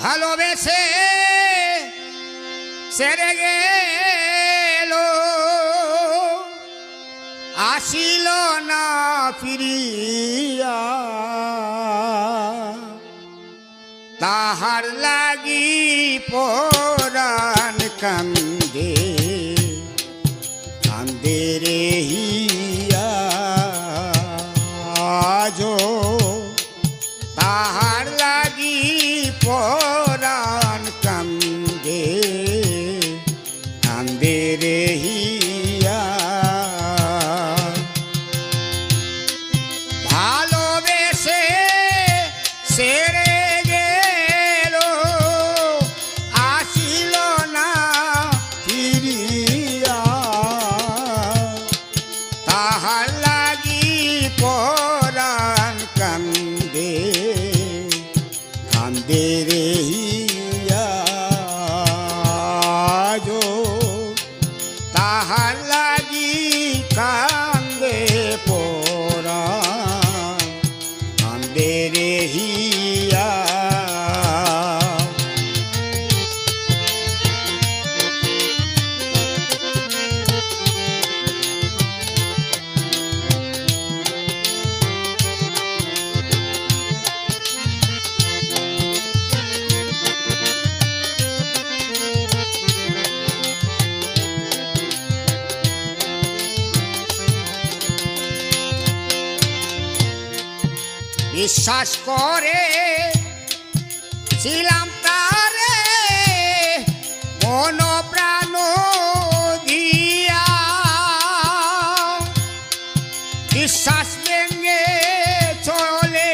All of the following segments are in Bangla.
ভালোবেসে সেরে গেল। আসিল না ফিরিয়া। তাহার লাগি পরাণ কান্দে কান্দে রে হিয়া আজো তাহার লাগি পরাণ কান্দে কান্দে রে হিয়া। ভালোবেসে সেরে কান্দে রে হিয়া আজো তাহার লাগি কান্দে পরাণ কান্দে রে হিয়া বিশ্বাস করে, ছিলাম তারে মন প্রাণ দিয়া। বিশ্বাস ভেঙে চলে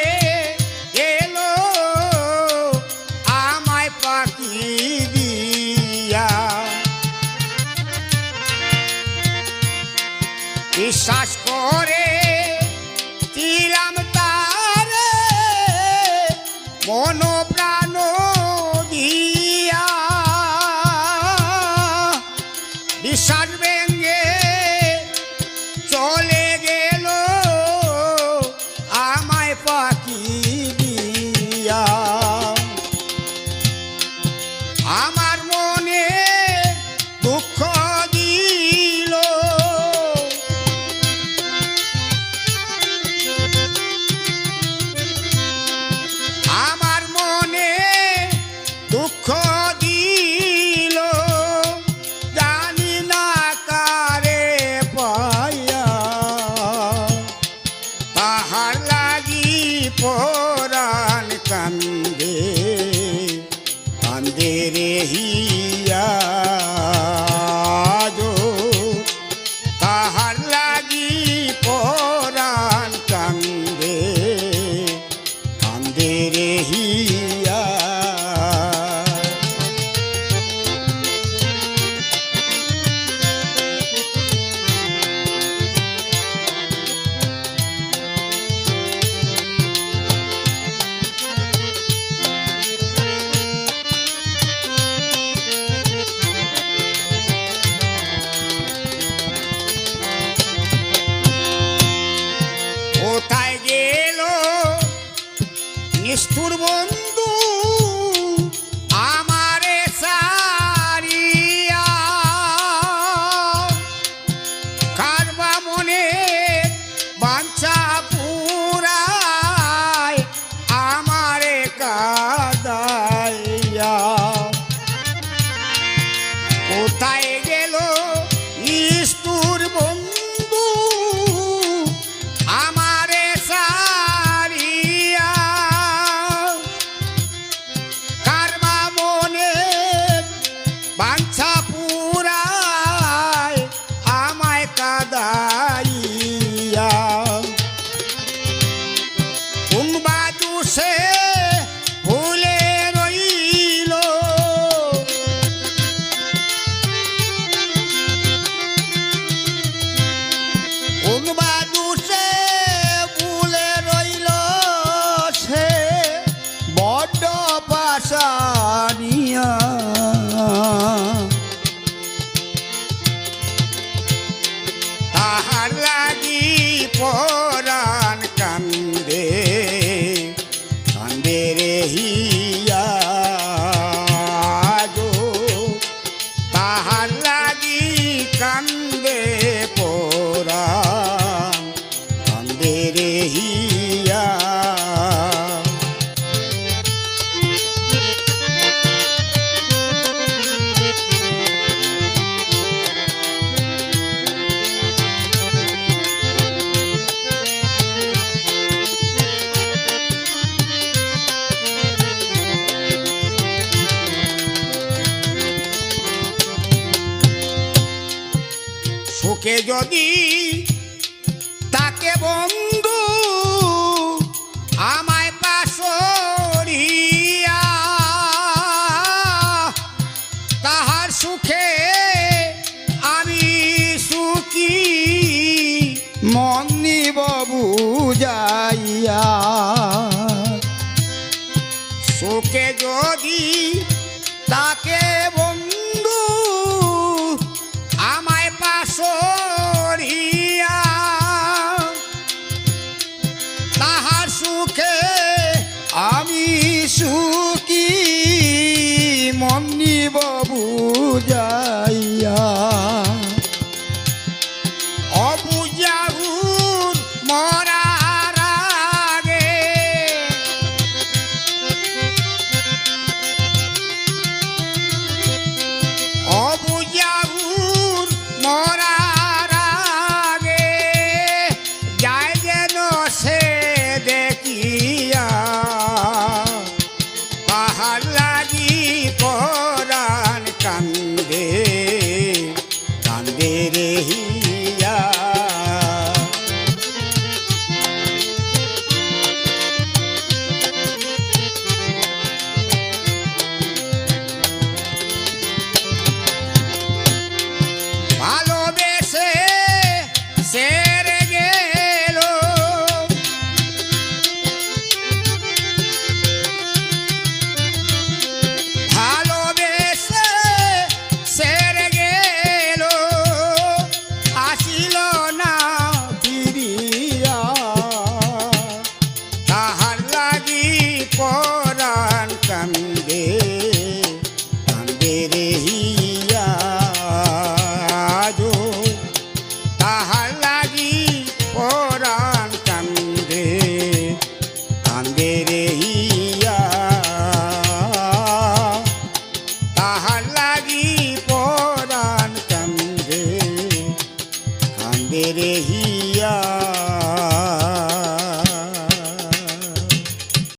গেল আমায় পাখি দিয়া। বিশ্বাস করে মন প্রাণ কান্দে নিষ্ঠুর বন্ধু আমারে সারিয়া। কারবা মনে বাঞ্ছা পুরায় আমারে কাদাইয়া কান্দে সুখে যদি, তাকে বন্ধু আমায় পাশরিয়া তাহার সুখে আমি সুখী, মন নিব বুঝাইয়া। সুখে যদি তাকে বন্ধু